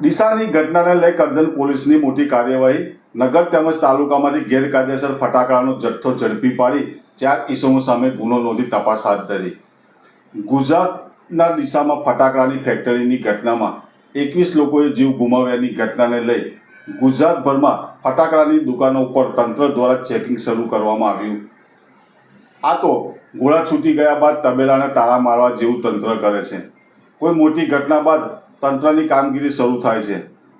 ડીસાની ઘટનાને લઈ કરજણ પોલીસની મોટી કાર્યવાહી, નગર તેમજ તાલુકામાંથી ગેરકાયદેસર ફટાકડાનો જથ્થો ઝડપી પાડી, ચાર ઈસમો સામે ગુનો નોંધી તપાસ હાથ ધરી. ગુજરાતના દિશામાં ફટાકડાની ફેક્ટરીની ઘટનામાં એકવીસ લોકોએ જીવ ગુમાવ્યાની ઘટનાને લઈ ગુજરાતભરમાં ફટાકડાની દુકાનો ઉપર તંત્ર દ્વારા ચેકિંગ શરૂ કરવામાં આવ્યું. આ તો ગોળા છૂટી ગયા બાદ તબેલાને તાળા મારવા જેવું તંત્ર કરે છે. કોઈ મોટી ઘટના બાદ તંત્રની કામગીરી શરૂ થાય છે.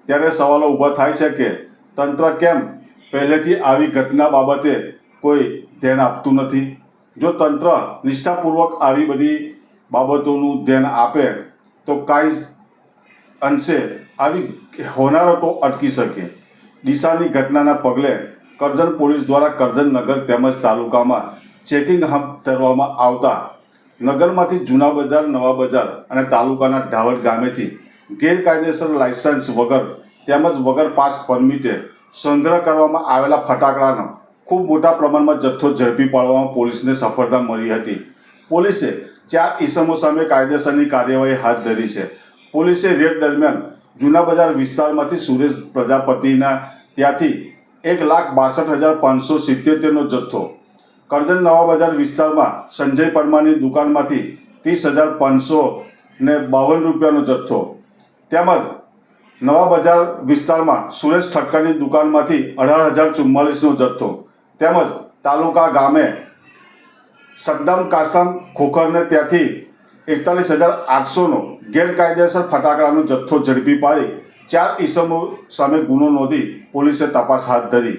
ત્યારે સવાલો ઊભા થાય છે કે તંત્ર કેમ પહેલેથી આવી ઘટના બાબતે કોઈ ધ્યાન આપતું નથી? જો તંત્ર નિષ્ઠાપૂર્વક આવી બધી બાબતોનું ધ્યાન આપે, તો કાંઈ અંશે આવી હોનારતો અટકી શકે. ડીસાની ઘટનાના પગલે કરજણ પોલીસ દ્વારા કરજણ નગર તેમજ તાલુકામાં ચેકિંગ હાથ ધરવામાં આવતા નગરમાંથી જૂના બજાર નવા બજાર અને તાલુકાના ઢાવડ ગામેથી ગેરકાયદેસર લાયસન્સ વગર, તેમજ વગર પાસ પરમિટે સંગ્રહ કરવામાં આવેલા ફટાકડાનો ખૂબ મોટા પ્રમાણમાં જથ્થો ઝડપી પાડવામાં પોલીસને સફળતા મળી હતી. પોલીસે ચાર ઈસમો સામે કાયદેસરની કાર્યવાહી હાથ ધરી છે. પોલીસે રેડ દરમિયાન જૂના બજાર વિસ્તારમાંથી સુરેશ પ્રજાપતિના ત્યાંથી એક લાખ બાસઠ હજાર પાંચસો સિત્યોતેરનો જથ્થો, કરજણ નવા બજાર વિસ્તારમાં સંજય પરમારની દુકાનમાંથી ત્રીસ હજાર પાંચસો ને બાવન રૂપિયાનો જથ્થો તેમજ નવા બજાર વિસ્તારમાં સુરેશ ઠક્કરની દુકાનમાંથી અઢાર હજાર ચુમ્માલીસનો જથ્થો. તેમજ તાલુકા ગામે સદ્દમ કાસમ ખોખરને ત્યાંથી એકતાલીસ હજાર આઠસોનો ગેરકાયદેસર ફટાકડાનો જથ્થો ઝડપી પાડી ચાર ઈસમો સામે ગુનો નોંધી પોલીસે તપાસ હાથ ધરી.